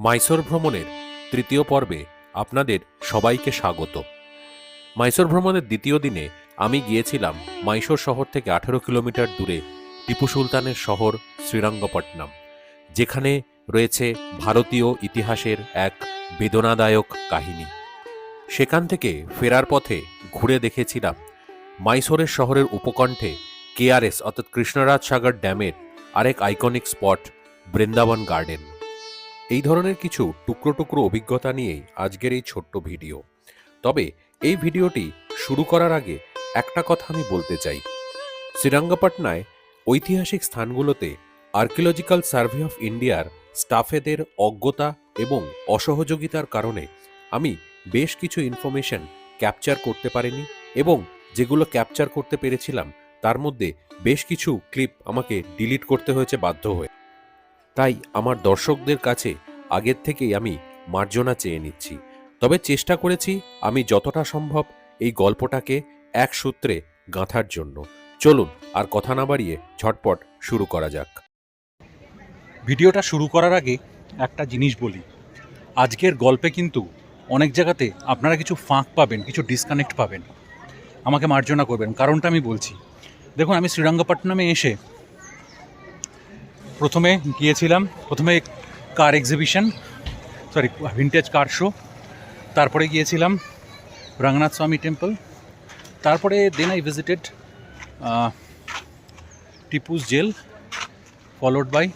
মাইসোর ভ্রমণের তৃতীয় পর্বে আপনাদের সবাইকে স্বাগত। মাইসোর ভ্রমণের দ্বিতীয় দিনে আমি গিয়েছিলাম মাইসোর শহর থেকে আঠেরো কিলোমিটার দূরে টিপু সুলতানের শহর শ্রীরঙ্গপট্টনম, যেখানে রয়েছে ভারতীয় ইতিহাসের এক বেদনাদায়ক কাহিনী। সেখান থেকে ফেরার পথে ঘুরে দেখেছিলাম মাইসোরের শহরের উপকণ্ঠে কেআরএস অর্থাৎ কৃষ্ণরাজ সাগর ড্যামের আরেক আইকনিক স্পট বৃন্দাবন গার্ডেন এই ধরনের কিছু টুকরো টুকরো অভিজ্ঞতা নিয়েই আজকের এই ছোট্ট ভিডিও। তবে এই ভিডিওটি শুরু করার আগে একটা কথা আমি বলতে চাই। শ্রীরঙ্গপটনায় ঐতিহাসিক স্থানগুলোতে আর্কিওলজিক্যাল সার্ভে অফ ইন্ডিয়ার স্টাফেদের অজ্ঞতা এবং অসহযোগিতার কারণে আমি বেশ কিছু ইনফরমেশন ক্যাপচার করতে পারিনি এবং যেগুলো ক্যাপচার করতে পেরেছিলাম তার মধ্যে বেশ কিছু ক্লিপ আমাকে ডিলিট করতে হয়েছে বাধ্য হয়ে। তাই আমার দর্শকদের কাছে আগের থেকেই আমি মার্জনা চেয়ে নিচ্ছি। তবে চেষ্টা করেছি আমি যতটা সম্ভব এই গল্পটাকে এক সূত্রে গাঁথার জন্য। চলুন, আর কথা না বাড়িয়ে ঝটপট শুরু করা যাক। ভিডিওটা শুরু করার আগে একটা জিনিস বলি। আজকের গল্পে কিন্তু অনেক জায়গাতে আপনারা কিছু ফাঁক পাবেন, কিছু ডিসকানেক্ট পাবেন। আমাকে মার্জনা করবেন, কারণটা আমি বলছি। দেখুন, আমি শ্রীরঙ্গপট্টনমে এসে প্রথমে গিয়েছিলাম, প্রথমে car exhibition sorry vintage car show তারপরে গিয়েছিলাম রঙ্গনাথ স্বামী টেম্পল তারপরে then I visited Tipu's jail followed by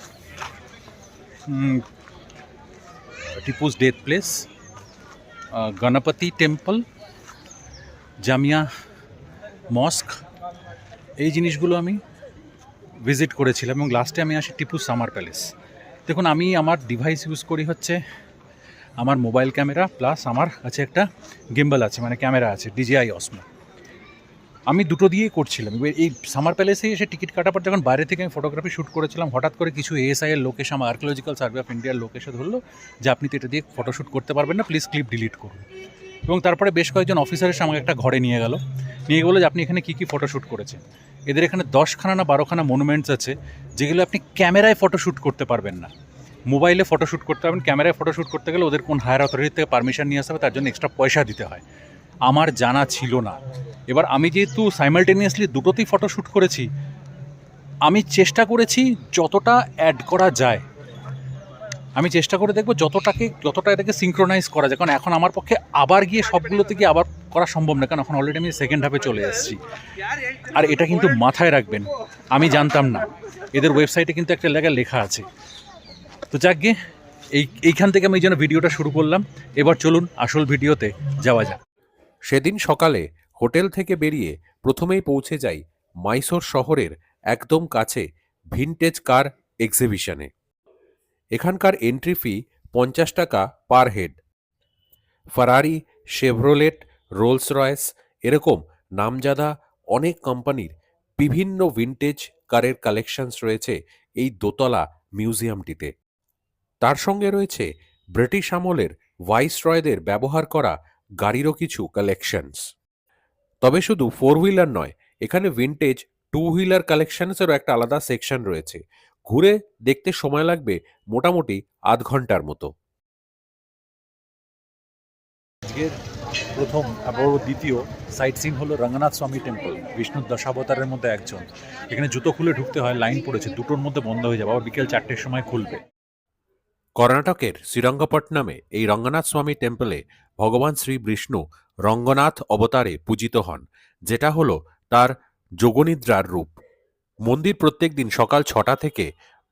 Tipu's death place Ganapati temple Jamia mosque এই জিনিসগুলো আমি ভিজিট করেছিলাম এবং লাস্টে আমি আসি টিপু সামার প্যালেস দেখুন, আমি আমার ডিভাইস ইউজ করি হচ্ছে আমার মোবাইল ক্যামেরা প্লাস আমার কাছে একটা গিম্বল আছে মানে ক্যামেরা আছে ডিজিআই অসমো আমি দুটো দিয়েই করছিলাম। এবার এই সামার প্যালেসে এসে টিকিট কাটার পর যখন বাইরে থেকে আমি ফটোগ্রাফি শ্যুট করেছিলাম, হঠাৎ করে কিছু এএসআই এর লোক এসে আমার আর্কিওলজিক্যাল সার্ভে অফ ইন্ডিয়ার লোক এসে ধরলো যে, আপনি তো এটা দিয়ে ফটোশ্যুট করতে পারবেন না প্লিজ ক্লিপ ডিলিট করুন। এবং তারপরে বেশ কয়েকজন অফিসার এসে আমাকে একটা ঘরে নিয়ে গেল। নিয়ে বলল যে, আপনি এখানে কী কী ফটোশ্যুট করেছেন? এদের এখানে দশখানা না বারোখানা মনুমেন্টস আছে, যেগুলো আপনি ক্যামেরায় ফটোশ্যুট করতে পারবেন না। মোবাইলে ফটোশ্যুট করতে পারবেন, ক্যামেরায় ফটোশ্যুট করতে গেলে ওদের কোন হায়ার অথরিটি থেকে পারমিশন নিয়ে আসতে হবে, তার জন্য এক্সট্রা পয়সা দিতে হয়। আমার জানা ছিল না। এবার আমি যেহেতু সাইমালটেনিয়াসলি দুটোতেই ফটোশ্যুট করেছি, আমি চেষ্টা করেছি যতটা অ্যাড করা যায় আমি চেষ্টা করে দেখব যতটাকে, যতটা এটাকে সিঙ্ক্রোনাইজ করা যায়। কারণ এখন আমার পক্ষে আবার গিয়ে সবগুলোতে গিয়ে আবার করা সম্ভব না কারণ এখন অলরেডি আমি সেকেন্ড হাফে চলে এসেছি। আর এটা কিন্তু মাথায় রাখবেন, আমি জানতাম না। এদের ওয়েবসাইটে কিন্তু একটা জায়গায় লেখা আছে। তো যাক গিয়ে এই, এইখান থেকে আমি এই জন্য ভিডিওটা শুরু করলাম। এবার চলুন আসল ভিডিওতে যাওয়া যাক। সেদিন সকালে হোটেল থেকে বেরিয়ে প্রথমেই পৌঁছে যাই মাইসোর শহরের একদম কাছে ভিনটেজ কার এক্সিবিশনে। এখানকার এন্ট্রি ফি পঞ্চাশ টাকা per head Ferrari Chevrolet Rolls Royce এরকম নামজাদা অনেক কোম্পানির বিভিন্ন ভিনটেজ কারের কালেকশনস রয়েছে এই দোতলা মিউজিয়ামটিতে তার সঙ্গে রয়েছে ব্রিটিশ আমলের ভাইসরয়দের ব্যবহার করা গাড়িরও কিছু কালেকশনস তবে শুধু ফোর হুইলার নয়, এখানে ভিনটেজ টু হুইলার কালেকশনসেরও একটা আলাদা সেকশন রয়েছে। ঘুরে দেখতে সময় লাগবে মোটামুটি আধ ঘণ্টার মতো। আজকের প্রথম এবং দ্বিতীয় সাইট সিন হলো রঙ্গনাথ স্বামী টেম্পল বিষ্ণুর দশাবতারের মধ্যে একজন। এখানে জুতো খুলে ঢুকতে হয় লাইন পড়েছে দুটোর মধ্যে বন্ধ হয়ে যাবে আবার বিকেল চারটের সময় খুলবে। কর্ণাটকের শ্রীরঙ্গপট্টনমে এই রঙ্গনাথ স্বামী টেম্পলে ভগবান শ্রী বিষ্ণু রঙ্গনাথ অবতারে পূজিত হন যেটা হলো তার যোগনিদ্রার রূপ। মন্দির প্রত্যেক দিন সকাল ছটা থেকে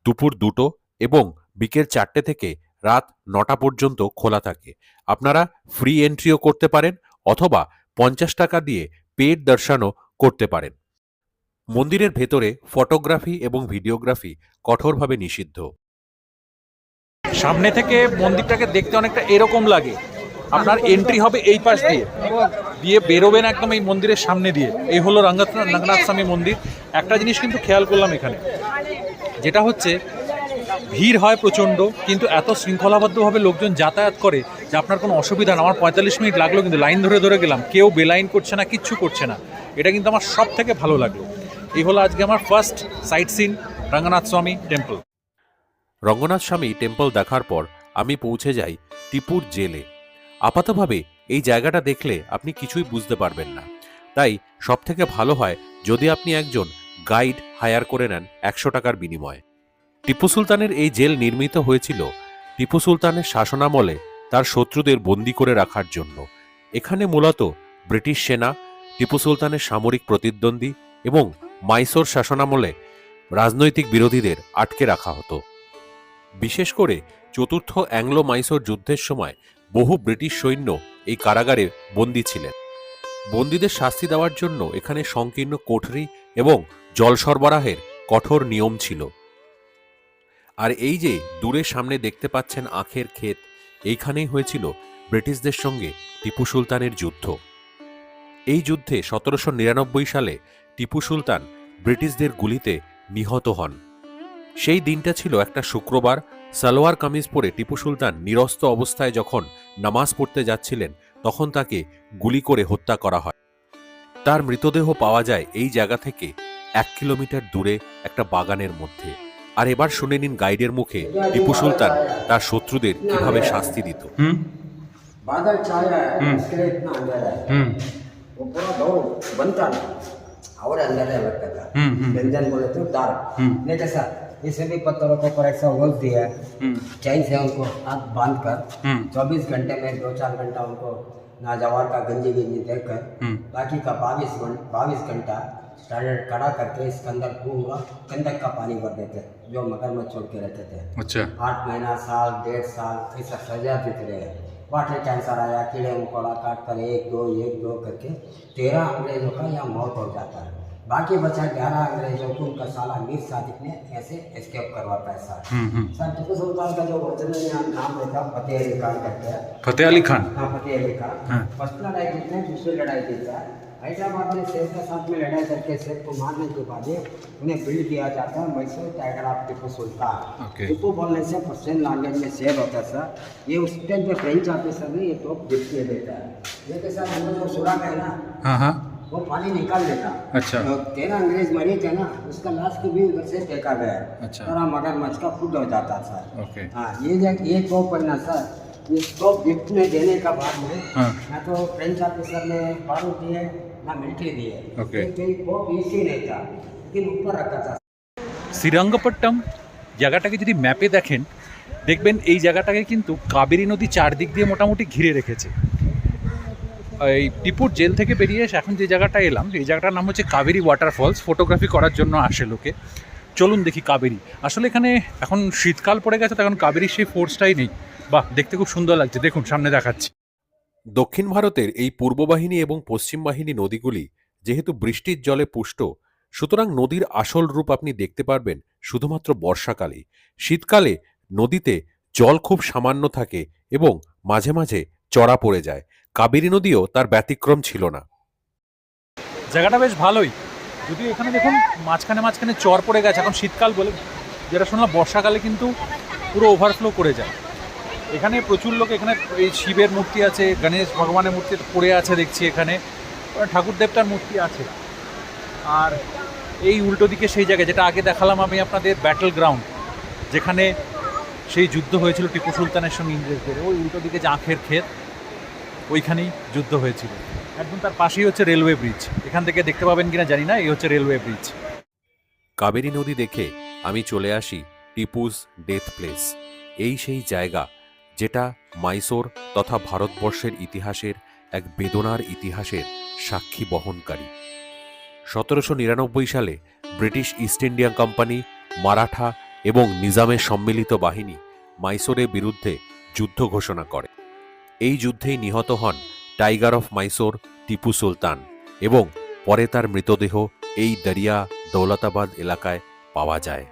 দুপুর দুটো এবং বিকেল চারটে থেকে রাত নটা পর্যন্ত খোলা থাকে। আপনারা ফ্রি এন্ট্রিও করতে পারেন অথবা পঞ্চাশ টাকা দিয়ে পেড দর্শনও করতে পারেন। মন্দিরের ভেতরে ফটোগ্রাফি এবং ভিডিওগ্রাফি কঠোরভাবে নিষিদ্ধ। সামনে থেকে মন্দিরটাকে দেখতে অনেকটা এরকম লাগে। আপনার এন্ট্রি হবে এই পাশ দিয়ে। দিয়ে বেরোবেন একদম এই মন্দিরের সামনে দিয়ে। এই হলো রঙ্গনাথ রঙ্গনাথ স্বামী মন্দির। একটা জিনিস কিন্তু খেয়াল করলাম এখানে। যেটা হচ্ছে, ভিড় হয় প্রচণ্ড, কিন্তু এত শৃঙ্খলাবদ্ধভাবে লোকজন যাতায়াত করে যে আপনার কোনো অসুবিধা না। আমার পঁয়তাল্লিশ মিনিট লাগল, কিন্তু লাইন ধরে ধরে গেলাম। কেউ বেলাইন করছে না, কিচ্ছু করছে না। এটা কিন্তু আমার সব থেকে ভালো লাগল। এই হলো আজকে আমার first sight scene Ranganath Swamy temple Ranganath Swamy temple দেখার পর আমি পৌঁছে যাই টিপুর জেলে। আপাতভাবে এই জায়গাটা দেখলে আপনি কিছুই বুঝতে পারবেন না। তাই সবথেকে ভালো হয় যদি আপনি একজন গাইড হায়ার করে নেন একশো টাকার বিনিময়ে। টিপু সুলতানের এই জেল নির্মিত হয়েছিল টিপু সুলতানের শাসনামলে তার শত্রুদের বন্দি করে রাখার জন্য। এখানে মূলত ব্রিটিশ সেনা, টিপু সুলতানের সামরিক প্রতিদ্বন্দ্বী এবং মাইসোর শাসনামলে রাজনৈতিক বিরোধীদের আটকে রাখা হতো। বিশেষ করে চতুর্থ অ্যাংলো মাইসোর যুদ্ধের সময় বহু ব্রিটিশ সৈন্য এই কারাগারে বন্দী ছিলেন। বন্দীদের শাস্তি দেওয়ার জন্য এখানে সংকীর্ণ কোঠরি এবং জল সরবরাহের কঠোর নিয়ম ছিল। আর এই যে দূরের সামনে দেখতে পাচ্ছেন আখের ক্ষেত, এইখানেই হয়েছিল ব্রিটিশদের সঙ্গে টিপু সুলতানের যুদ্ধ। এই যুদ্ধে সতেরোশো নিরানব্বই সালে টিপু সুলতান ব্রিটিশদের গুলিতে নিহত হন। সেই দিনটা ছিল একটা শুক্রবার সালোয়ার কামিজ পরে টিপু সুলতান নিরস্ত অবস্থায় যখন নামাজ পড়তে যাচ্ছিলেন তখন তাকে গুলি করে হত্যা করা হয় তার মৃতদেহ পাওয়া যায় এই জায়গা থেকে এক কিলোমিটার দূরে একটা বাগানের মধ্যে আর এবার শুনে নিন গাইডের মুখে টিপু সুলতান তার শত্রুদের কিভাবে শাস্তি দিত হুম बादल छाया है हम्म। इसके लिए इतना अंधेरा है হুম वो पूरा दौड़ बनता नहीं और अंधेरा लगता था हम्म, हम्म। व्यंजन बोले तो डार्क हम्म। नहीं जैसा इसे भी पत्थरों को पर ऐसा वर्क दिया है। हम्म। चैन से उनको हाथ बाँध कर हम्म। चौबीस घंटे में दो चार घंटा उनको नाजवार का गंजी गंजी देख कर हम्म। बाकी का बाईस बाईस घंटा स्टैंडर्ड करके इसके अंदर पूरा कंदक का पानी भर देते जो मगर में छोड़ के रहते थे। अच्छा। आठ महीना साल डेढ़ साल ऐसा सजा देते रहे। वाटर कैंसर आया कीड़े मकोड़ा काट कर एक दो एक दो करके तेरह अंग्रेज़ों का यहाँ मौत हो जाता है। बाकी बचा ग्यारह अंग्रेज़ों को उनका साला मीर सादिक ने ऐसे एस्केप करवाता है सर सर टिप्पू सुल्तान का जो ओरिजिनल नाम था फतेह अली खान करके। फतेह अली खान? हाँ फतेह अली खान। हाँ। फ़र्स्ट लड़ाई जीतते हैं दूसरी लड़ाई जीतता है हैदराबाद में सेब के साथ में लड़ाई करके सेब को मारने के बाद उन्हें बिल दिया जाता है मैसूर टाइगर आप टिप्पू सुल्तान। टिप्पू बोलने से पर्शियन लैंग्वेज में सेब होता सर ये उस टाइम पे फ्रेंच ऑफिसर ने ये तो टॉप गिफ्ट देता है। लेकिन तो सर हमने जो सुना है ना? हाँ, हाँ। वो पानी निकाल देता अच्छा। तो तेरह अंग्रेज मरे थे ना उसका लाश को भी उधर से फेंका गया है अच्छा। सारा मगरमच्छ का फुड हो जाता सर ओके हाँ ये जो- ये टॉप है ना सर ये टॉप गिफ्ट में देने का बाद में हाँ ना तो फ्रेंच ऑफिसर ने बारूद दिए ना मिलिट्री दिए ओके। तो ये टॉप इसी नहीं था लेकिन ऊपर रखा था শ্রীরঙ্গপট্টম জায়গাটাকে যদি ম্যাপে দেখেন দেখবেন এই জায়গাটাকে কিন্তু কাবেরী নদী চারদিক দিয়ে মোটামুটি ঘিরে রেখেছে এই টিপুর জেল থেকে বেরিয়ে এসে এখন যে জায়গাটা এলাম, এই জায়গাটার নাম হচ্ছে কাবেরী ওয়াটারফলস ফটোগ্রাফি করার জন্য আসে লোকে। চলুন দেখি কাবেরী। আসলে এখানে এখন শীতকাল পড়ে গেছে তো এখন কাবেরীর সেই ফোর্সটাই নেই। বাহ, দেখতে খুব সুন্দর লাগছে। দেখুন, সামনে দেখাচ্ছি। দক্ষিণ ভারতের এই পূর্ব বাহিনী এবং পশ্চিম বাহিনী নদীগুলি যেহেতু বৃষ্টির জলে পুষ্ট, সুতরাং নদীর আসল রূপ আপনি দেখতে পারবেন শুধুমাত্র বর্ষাকালেই শীতকালে নদীতে জল খুব সামান্য থাকে এবং মাঝে মাঝে চড়া পড়ে যায়। কাবেরী নদীও তার ব্যতিক্রম ছিল না। জায়গাটা বেশ ভালোই। যদিও এখানে দেখুন মাঝখানে মাঝখানে চর পড়ে গেছে। এখন শীতকাল বলে যেটা শুনলাম, বর্ষাকালে কিন্তু পুরো ওভারফ্লো করে যায়। এখানে প্রচুর লোক এখানে এই শিবের মূর্তি আছে, গণেশ ভগবানের মূর্তি পড়ে আছে দেখছি এখানে। ঠাকুর দেবতার মূর্তি আছে। আর এই উল্টো দিকে সেই জায়গায়, যেটা আগে দেখালাম আমি আপনাদের ব্যাটল গ্রাউন্ড যেখানে সেই যুদ্ধ হয়েছিল টিপু সুলতানের সঙ্গে ইংরেজদের। ওই উল্টো দিকে যে আখের ক্ষেত ওইখানেই যুদ্ধ হয়েছিল। একদম তার পাশেই হচ্ছে রেলওয়ে ব্রিজ। এখান থেকে দেখতে পাবেন কিনা জানি না, এই হচ্ছে রেলওয়ে ব্রিজ। কাবেরী নদী দেখে আমি চলে আসি টিপুস ডেথ প্লেস। এই সেই জায়গা যেটা মাইসোর তথা ভারতবর্ষের ইতিহাসের এক বেদনার ইতিহাসের সাক্ষী বহনকারী। সতেরোশো নিরানব্বই সালে British East India company, Maratha এবং নিজামের সম্মিলিত বাহিনী মাইসোরের বিরুদ্ধে যুদ্ধ ঘোষণা করে। এই যুদ্ধেই নিহত হন টাইগার অফ মাইসোর টিপু সুলতান এবং পরে তার মৃতদেহ এই দরিয়া দৌলতাবাদ এলাকায় পাওয়া যায়।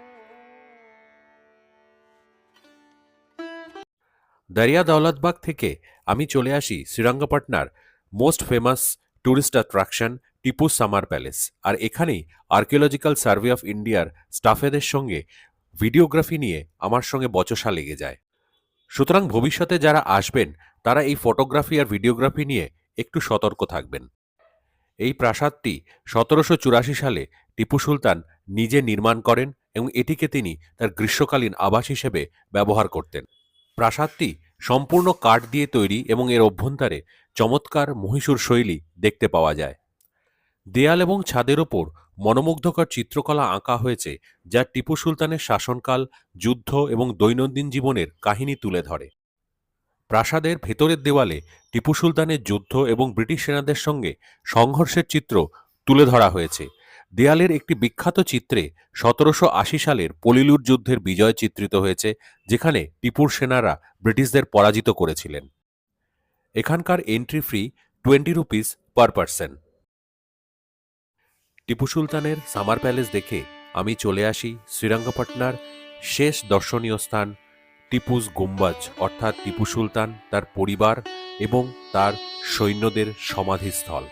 দরিয়া দৌলতবাগ থেকে আমি চলে আসি শ্রীরঙ্গপটনার most famous tourist attraction Tipu summer palace আর এখানেই আর্কিওলজিক্যাল সার্ভে অফ ইন্ডিয়ার স্টাফেদের সঙ্গে ভিডিওগ্রাফি নিয়ে আমার সঙ্গে বচসা লেগে যায়। সুতরাং ভবিষ্যতে যারা আসবেন, তারা এই ফটোগ্রাফি আর ভিডিওগ্রাফি নিয়ে একটু সতর্ক থাকবেন। এই প্রাসাদটি সতেরোশো চুরাশি সালে টিপু সুলতান নিজে নির্মাণ করেন এবং এটিকে তিনি তার গ্রীষ্মকালীন আবাস হিসেবে ব্যবহার করতেন। প্রাসাদটি সম্পূর্ণ কাঠ দিয়ে তৈরি এবং এর অভ্যন্তরে চমৎকার মহীশূর শৈলী দেখতে পাওয়া যায়। দেয়াল এবং ছাদের ওপর মনোমুগ্ধকর চিত্রকলা আঁকা হয়েছে যা টিপু সুলতানের শাসনকাল, যুদ্ধ এবং দৈনন্দিন জীবনের কাহিনী তুলে ধরে। প্রাসাদের ভেতরের দেওয়ালে টিপু সুলতানের যুদ্ধ এবং ব্রিটিশ সেনাদের সঙ্গে সংঘর্ষের চিত্র তুলে ধরা হয়েছে। দেয়ালের একটি বিখ্যাত চিত্রে সতেরোশো আশি সালের পলিলুর যুদ্ধের বিজয় চিত্রিত হয়েছে, যেখানে টিপুর সেনারা ব্রিটিশদের পরাজিত করেছিলেন। এখানকার entry free twenty rupees per person Tipu সুলতানের সামার প্যালেস দেখে আমি চলে আসি শ্রীরঙ্গপটনার শেষ দর্শনীয় স্থান, টিপুস গুম্বাজ, অর্থাৎ টিপু সুলতান তার পরিবার এবং তার সৈন্যদের সমাধিস্থল।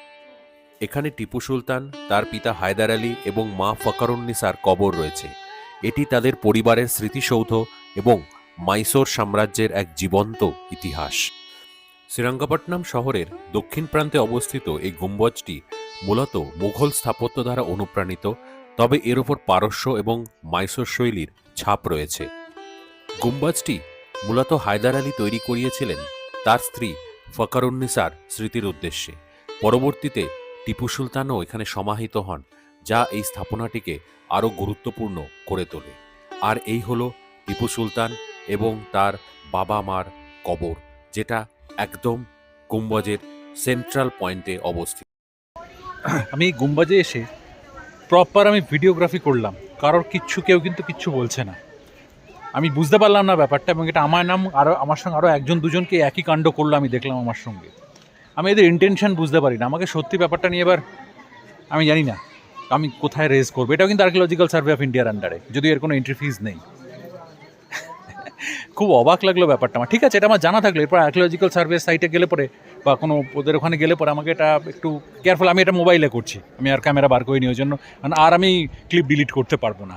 এখানে টিপু সুলতান, তার পিতা হায়দার আলী এবং মা ফকরুন্নিসার কবর রয়েছে। এটি তাদের পরিবারের স্মৃতিসৌধ এবং মাইসোর সাম্রাজ্যের এক জীবন্ত ইতিহাস। শ্রীরঙ্গপট্টনম শহরের দক্ষিণ প্রান্তে অবস্থিত এই গুম্বজটি মূলত মুঘল স্থাপত্য দ্বারা অনুপ্রাণিত, তবে এর ওপর পারস্য এবং মাইসোর শৈলীর ছাপ রয়েছে। গুম্বাজটি মূলত হায়দার আলী তৈরি করিয়েছিলেন তার স্ত্রী ফকারুন্নিসার স্মৃতির উদ্দেশ্যে। পরবর্তীতে টিপু সুলতানও এখানে সমাহিত হন, যা এই স্থাপনাটিকে আরও গুরুত্বপূর্ণ করে তোলে। আর এই হলো টিপু সুলতান এবং তার বাবা মার কবর, যেটা একদম গুম্বজের সেন্ট্রাল পয়েন্টে অবস্থিত। আমি গুম্বাজে এসে প্রপার আমি ভিডিওগ্রাফি করলাম। কারোর কিচ্ছু কেউ কিন্তু কিচ্ছু বলছে না। আমি বুঝতে পারলাম না ব্যাপারটা এবং এটা আমার নাম আরও আমার সঙ্গে আরও একজন দুজনকে একই কাণ্ড করল আমি দেখলাম আমার সঙ্গে। আমি এদের ইন্টেনশন বুঝতে পারি না। আমাকে সত্যি ব্যাপারটা নিয়ে এবার আমি জানি না। আমি কোথায় রেজ করব? এটাও কিন্তু আর্কিওলজিক্যাল সার্ভে অফ ইন্ডিয়ার আন্ডারে যদি এর কোনো এন্ট্রি ফিজ নেই। খুব অবাক লাগল ব্যাপারটা আমার। ঠিক আছে, এটা আমার জানা থাকল। এরপর আর্কিওলজিক্যাল সার্ভে সাইটে গেলে পরে বা কোনো ওদের ওখানে গেলে পরে আমাকে এটা একটু কেয়ারফুল আমি এটা মোবাইলে করছি। আমি আর ক্যামেরা বার করিনি ওই জন্য। কারণ আর আমি ক্লিপ ডিলিট করতে পারব না।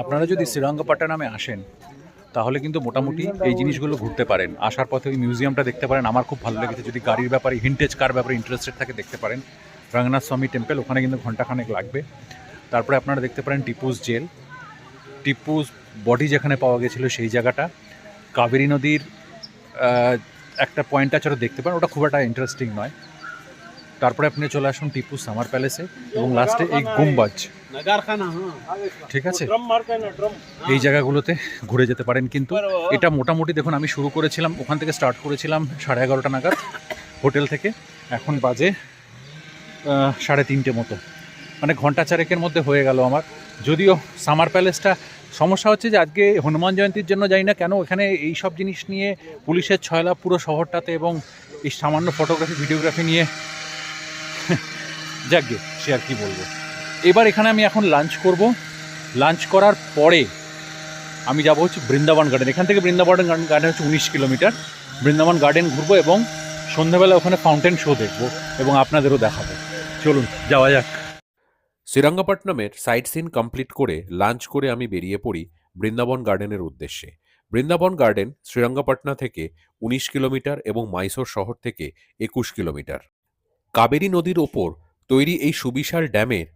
আপনারা যদি শ্রীরঙ্গপাট্টনামে আসেন, তাহলে কিন্তু মোটামুটি এই জিনিসগুলো ঘুরতে পারেন। আসার পথে ওই মিউজিয়ামটা দেখতে পারেন। আমার খুব ভালো লেগেছে। যদি গাড়ির ব্যাপারে হিন্টেজ কার ব্যাপারে ইন্টারেস্টেড থাকে, দেখতে পারেন। রঙ্গনাথ স্বামী টেম্পল ওখানে কিন্তু ঘন্টাখানেক লাগবে। তারপরে আপনারা দেখতে পারেন টিপুস জেল। টিপুস বডি যেখানে পাওয়া গেছিল সেই জায়গাটা। কাবেরী নদীর একটা পয়েন্ট আছে ওটা দেখতে পান ওটা খুব একটা ইন্টারেস্টিং নয়। তারপরে আপনি চলে আসুন টিপু সামার প্যালেসে এবং লাস্টে এই গুম্বাজ। ঠিক আছে? এই জায়গাগুলোতে ঘুরে যেতে পারেন কিন্তু। এটা মোটামুটি দেখুন আমি শুরু করেছিলাম ওখান থেকে স্টার্ট করেছিলাম সাড়ে এগারোটা নাগাদ হোটেল থেকে। এখন বাজে সাড়ে তিনটে মতো। মানে ঘণ্টা চারেকের মধ্যে হয়ে গেল আমার। যদিও সামার প্যালেসটা সমস্যা হচ্ছে যে আজকে হনুমান জয়ন্তীর জন্য জানি না কেন এখানে এই সব জিনিস নিয়ে পুলিশের ছয়লা পুরো শহরটাতে এবং এই সামান্য ফটোগ্রাফি ভিডিওগ্রাফি নিয়ে। যাকগে সে আর কি বলব। এবার এখানে আমি এখন লাঞ্চ করব। লাঞ্চ করার পরে আমি যাব হচ্ছে বৃন্দাবন গার্ডেন এখান থেকে বৃন্দাবন গার্ডেন হচ্ছে উনিশ কিলোমিটার। বৃন্দাবন গার্ডেন ঘুরবো এবং সন্ধ্যাবেলা ওখানে ফাউন্টেন শো দেখব এবং আপনাদেরও দেখাবো। চলুন, যাওয়া যাক। শ্রীরঙ্গপট্টনমের সাইট সিন কমপ্লিট করে লাঞ্চ করে আমি বেরিয়ে পড়ি বৃন্দাবন গার্ডেনের উদ্দেশ্যে। বৃন্দাবন গার্ডেন শ্রীরঙ্গপট্টনা থেকে উনিশ কিলোমিটার এবং মাইসোর শহর থেকে একুশ কিলোমিটার। কাবেরী নদীর ওপর তৈরি এই সুবিশাল ড্যামের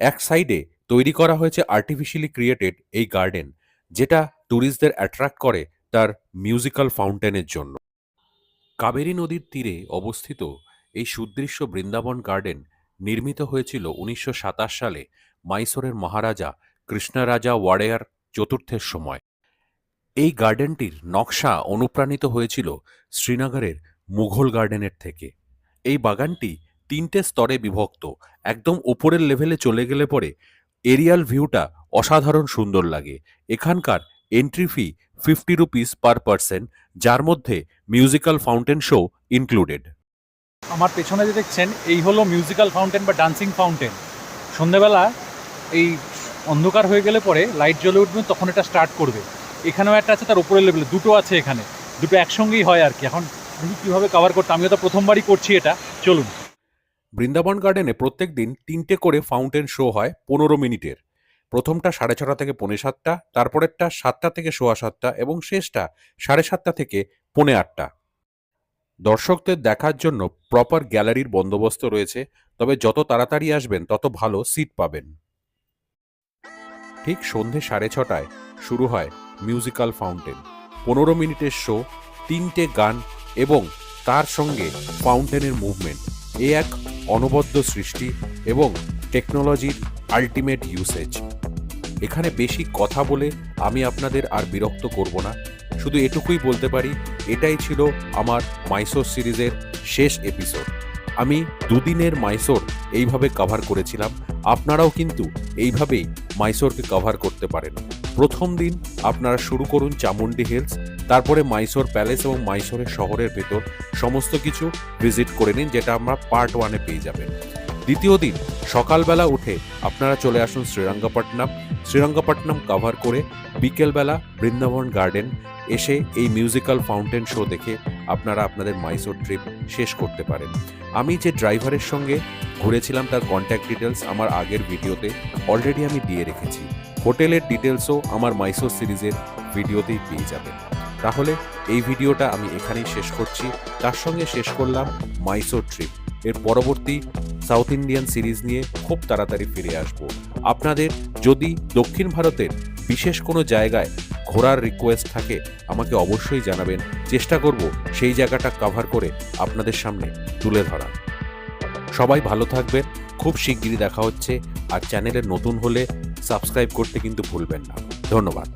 এক সাইডে তৈরি করা হয়েছে আর্টিফিশিয়ালি ক্রিয়েটেড এই গার্ডেন, যেটা ট্যুরিস্টদের অ্যাট্রাক্ট করে তার মিউজিক্যাল ফাউন্টেনের জন্য। কাবেরী নদীর তীরে অবস্থিত এই সুদৃশ্য বৃন্দাবন গার্ডেন নির্মিত হয়েছিল উনিশশো সাতাশ সালে মাইসোরের মহারাজা কৃষ্ণরাজা ওয়াড়েয়ার চতুর্থের সময়। এই গার্ডেনটির নকশা অনুপ্রাণিত হয়েছিল শ্রীনগরের মুঘল গার্ডেনের থেকে। এই বাগানটি তিনটে স্তরে বিভক্ত, একদম উপরের লেভেলে চলে গেলে পরে এরিয়াল ভিউটা অসাধারণ সুন্দর লাগে। এখানকার entry fee fifty rupees per person, যার মধ্যে মিউজিক্যাল ফাউন্টেন শো ইনক্লুডেড। আমার পেছনে যে দেখছেন, এই হলো মিউজিক্যাল ফাউন্টেন বা ডান্সিং ফাউন্টেন সন্ধেবেলা এই অন্ধকার হয়ে গেলে পরে লাইট জ্বলে উঠবে, তখন এটা স্টার্ট করবে। এখানেও একটা আছে, তার উপরের লেভেলে দুটো আছে এখানে। দুটো একসঙ্গেই হয় আর কি। এখন কীভাবে কভার করতে আমিও তো প্রথমবারই করছি এটা। চলুন। বৃন্দাবন গার্ডেনে প্রত্যেক দিন তিনটে করে ফাউন্টেন শো হয় পনেরো মিনিটের। প্রথমটা সাড়ে ছটা থেকে পৌনে সাতটা, তারপরেরটা সাতটা থেকে সোয়া সাতটা, এবং শেষটা সাড়ে সাতটা থেকে পৌনে আটটা। দর্শকদের দেখার জন্য প্রপার গ্যালারির বন্দোবস্ত রয়েছে, তবে যত তাড়াতাড়ি আসবেন, তত ভালো সিট পাবেন। ঠিক সন্ধে সাড়ে ছটায় শুরু হয় মিউজিক্যাল ফাউন্টেন পনেরো মিনিটের শো তিনটে গান এবং তার সঙ্গে ফাউন্টেনের মুভমেন্ট এ এক অনবদ্য সৃষ্টি এবং টেকনোলজির আলটিমেট ইউসেজ এখানে বেশি কথা বলে আমি আপনাদের আর বিরক্ত করব না। শুধু এটুকুই বলতে পারি, এটাই ছিল আমার মাইসোর সিরিজের শেষ এপিসোড আমি দুদিনের মাইসোর এইভাবে কভার করেছিলাম, আপনারাও কিন্তু এইভাবেই মাইসোরকে কভার করতে পারেন। প্রথম দিন আপনারা শুরু করুন চামুন্ডি হিলস তারপরে মাইসোর প্যালেস এবং মাইসোরের শহরের ভেতর সমস্ত কিছু ভিজিট করে নিন, যেটা আমরা পার্ট ওয়ানে পেয়ে যাবেন। দ্বিতীয় দিন, সকালবেলা উঠে আপনারা চলে আসুন শ্রীরঙ্গপট্টনম শ্রীরঙ্গপট্টনম কভার করে বিকেলবেলা বৃন্দাবন গার্ডেন এসে এই মিউজিক্যাল ফাউন্টেন শো দেখে আপনারা আপনাদের মাইসোর ট্রিপ শেষ করতে পারেন। আমি যে ড্রাইভারের সঙ্গে ঘুরেছিলাম তার কন্ট্যাক্ট ডিটেলস আমার আগের ভিডিওতে অলরেডি আমি দিয়ে রেখেছি। হোটেলের ডিটেলসও আমার মাইসোর সিরিজের ভিডিওতেই পেয়ে যাবেন। তাহলে এই ভিডিওটা আমি এখানেই শেষ করছি। তার সঙ্গে শেষ করলাম মাইসোর ট্রিপ এর পরবর্তী সাউথ ইন্ডিয়ান সিরিজ নিয়ে খুব তাড়াতাড়ি ফিরে আসব। আপনাদের যদি দক্ষিণ ভারতের বিশেষ কোনো জায়গায় ঘোরার রিকোয়েস্ট থাকে, আমাকে অবশ্যই জানাবেন। চেষ্টা করব সেই জায়গাটা কভার করে আপনাদের সামনে তুলে ধরা। সবাই ভালো থাকবেন, খুব শিগগিরই দেখা হচ্ছে, আর চ্যানেলে নতুন হলে সাবস্ক্রাইব করতে কিন্তু ভুলবেন না। ধন্যবাদ।